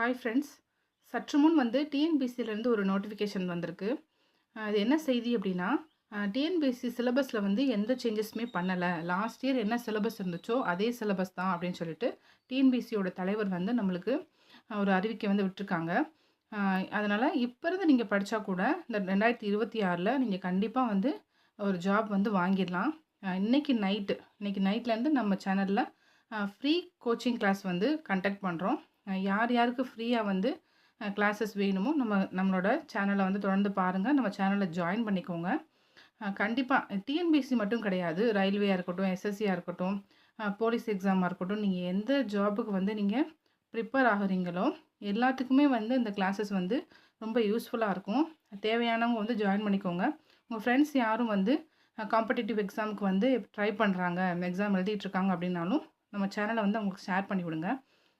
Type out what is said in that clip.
Hi friends சற்று முன் வந்து டிஎன்பிசியிலேருந்து ஒரு நோட்டிஃபிகேஷன் வந்திருக்கு. அது என்ன செய்தி அப்படின்னா டிஎன்பிஎஸ்சி சிலபஸில் வந்து எந்த சேஞ்சஸுமே பண்ணலை. லாஸ்ட் இயர் என்ன சிலபஸ் இருந்துச்சோ அதே சிலபஸ் தான் அப்படின்னு சொல்லிட்டு டிஎன்பிசியோட தலைவர் வந்து நம்மளுக்கு ஒரு அறிவிக்கை வந்து விட்டுருக்காங்க. அதனால் இப்போ இருந்து நீங்கள் படித்தா கூட இந்த ரெண்டாயிரத்தி இருபத்தி ஆறில் நீங்கள் கண்டிப்பாக வந்து ஒரு ஜாப் வந்து வாங்கிடலாம். இன்றைக்கி நைட்டு இன்னைக்கு நைட்லேருந்து நம்ம சேனலில் ஃப்ரீ கோச்சிங் கிளாஸ் வந்து கண்டக்ட் பண்ணுறோம் யார் யாருக்கு ஃப்ரீயாக வந்து கிளாஸஸ் வேணுமோ நம்ம நம்மளோட சேனலை வந்து தொடர்ந்து பாருங்கள் நம்ம சேனலில் ஜாயின் பண்ணிக்கோங்க. கண்டிப்பாக டிஎன்பிஎஸ்சி மட்டும் கிடையாது. ரயில்வேயாக இருக்கட்டும் எஸ்எஸ்சியாக இருக்கட்டும் போலீஸ் எக்ஸாமாக இருக்கட்டும் நீங்கள் எந்த ஜாபுக்கு வந்து நீங்கள் ப்ரிப்பேர் ஆகுறீங்களோ எல்லாத்துக்குமே வந்து இந்த கிளாஸஸ் வந்து ரொம்ப யூஸ்ஃபுல்லாக இருக்கும். தேவையானவங்க வந்து ஜாயின் பண்ணிக்கோங்க. உங்கள் ஃப்ரெண்ட்ஸ் யாரும் வந்து காம்படிட்டிவ் எக்ஸாமுக்கு வந்து ட்ரை பண்ணுறாங்க எக்ஸாம் எழுதிட்டு இருக்காங்க அப்படின்னாலும் நம்ம சேனலை வந்து அவங்களுக்கு ஷேர் பண்ணி விடுங்க